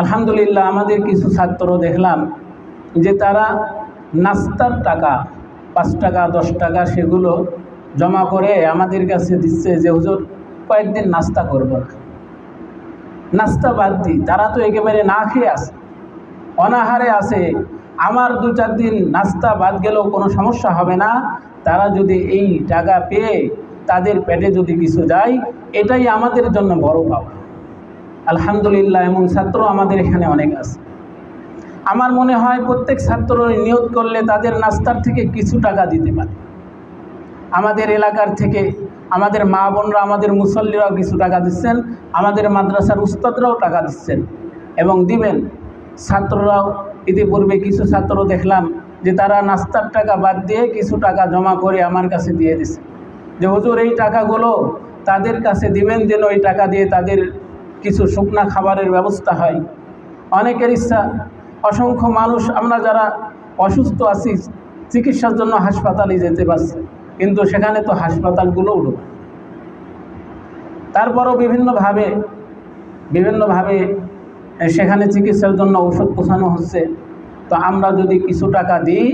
আলহামদুলিল্লাহ, আমাদের কিছু ছাত্র দেখলাম যে তারা নাস্তার টাকা, পাঁচ টাকা, দশ টাকা সেগুলো জমা করে আমাদের কাছে দিচ্ছে যে, হুজুর, কয়েকদিন নাস্তা করব না। নাস্তা বাদ দিই, তারা তো একেবারে না খেয়ে আসে অনাহারে আসে আমার দু চার দিন নাস্তা বাদ গেলেও কোনো সমস্যা হবে না। তারা যদি এই টাকা পেয়ে তাদের পেটে যদি কিছু যায়, এটাই আমাদের জন্য বড় পাওয়া। আলহামদুলিল্লাহ, এমন ছাত্র আমাদের এখানে অনেক আছে। আমার মনে হয় প্রত্যেক ছাত্র নিয়োগ করলে তাদের নাস্তার থেকে কিছু টাকা দিতে পারে। আমাদের এলাকার থেকে আমাদের মা বোনরা, আমাদের মুসল্লিরাও কিছু টাকা দিচ্ছেন, আমাদের মাদ্রাসার উস্তাদরাও টাকা দিচ্ছেন। এবং দিবেন, ছাত্ররাও, ইতিপূর্বে কিছু ছাত্র দেখলাম যে তারা নাস্তার টাকা বাদ দিয়ে কিছু টাকা জমা করে আমার কাছে দিয়ে দিছে। যে হুজুর এই টাকাগুলো তাদের কাছে দিবেন যেন ওই টাকা দিয়ে তাদের কিছু শুকনা খাবারের ব্যবস্থা হয়। অনেকের ইচ্ছা, অসংখ্য মানুষ, আমরা যারা অসুস্থ আছি, চিকিৎসার জন্য হাসপাতালে যেতে পারছি, কিন্তু সেখানে তো হাসপাতালগুলো উঠবে তারপরও বিভিন্নভাবে বিভিন্নভাবে সেখানে চিকিৎসার জন্য ঔষধ পোষানো হচ্ছে। তো আমরা যদি কিছু টাকা দিই,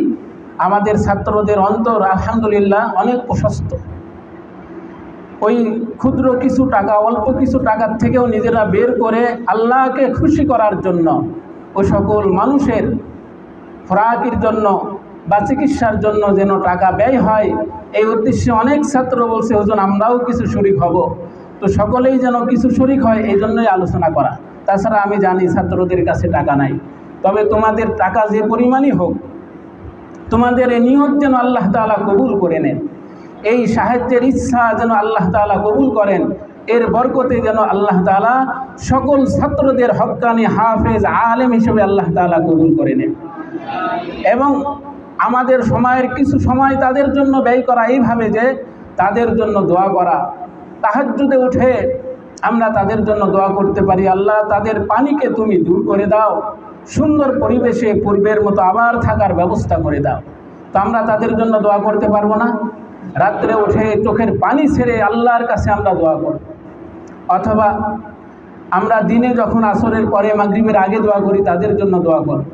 আমাদের ছাত্রদের অন্তর আলহামদুলিল্লাহ অনেক প্রশস্ত। ওই ক্ষুদ্র কিছু টাকা, অল্প কিছু টাকার থেকেও নিজেরা বের করে আল্লাহকে খুশি করার জন্য ওই সকল মানুষের খোরাকির জন্য বা চিকিৎসার জন্য যেন টাকা ব্যয় হয়, এই উদ্দেশ্যে অনেক ছাত্র বলছে ওজন আমরাও কিছু শরিক হব। তো সকলেই যেন কিছু শরিক হয়, এই জন্যই আলোচনা করা। তাছাড়া আমি জানি ছাত্রদের কাছে টাকা নাই। তবে তোমাদের টাকা যে পরিমাণই হোক, তোমাদের এই নিয়ত যেন আল্লাহ তাআলা কবুল করে নেন। এই সাহায্যের ইচ্ছা যেন আল্লাহ তাআলা কবুল করেন, এর বরকতে যেন আল্লাহ তাআলা সকল ছাত্রদের হক্কানি হাফেজ আলেম হিসেবে আল্লাহ তাআলা কবুল করে নেন। এবং আমাদের সময়ের কিছু সময় তাদের জন্য ব্যয় করা এইভাবে যে তাদের জন্য দোয়া করা, তাহাজ্জুদে উঠে আমরা তাদের জন্য দোয়া করতে পারি, আল্লাহ তাদের পানিকে তুমি দূর করে দাও, সুন্দর পরিবেশে পূর্বের মতো আবার থাকার ব্যবস্থা করে দাও। তো আমরা তাদের জন্য দোয়া করতে পারব না? রাত্রে উঠে চোখের পানি ছেড়ে আল্লাহর কাছে আমরা দোয়া করব। অথবা আমরা দিনে যখন আসরের পরে মাগরিবের আগে দোয়া করি, তাদের জন্য দোয়া করব।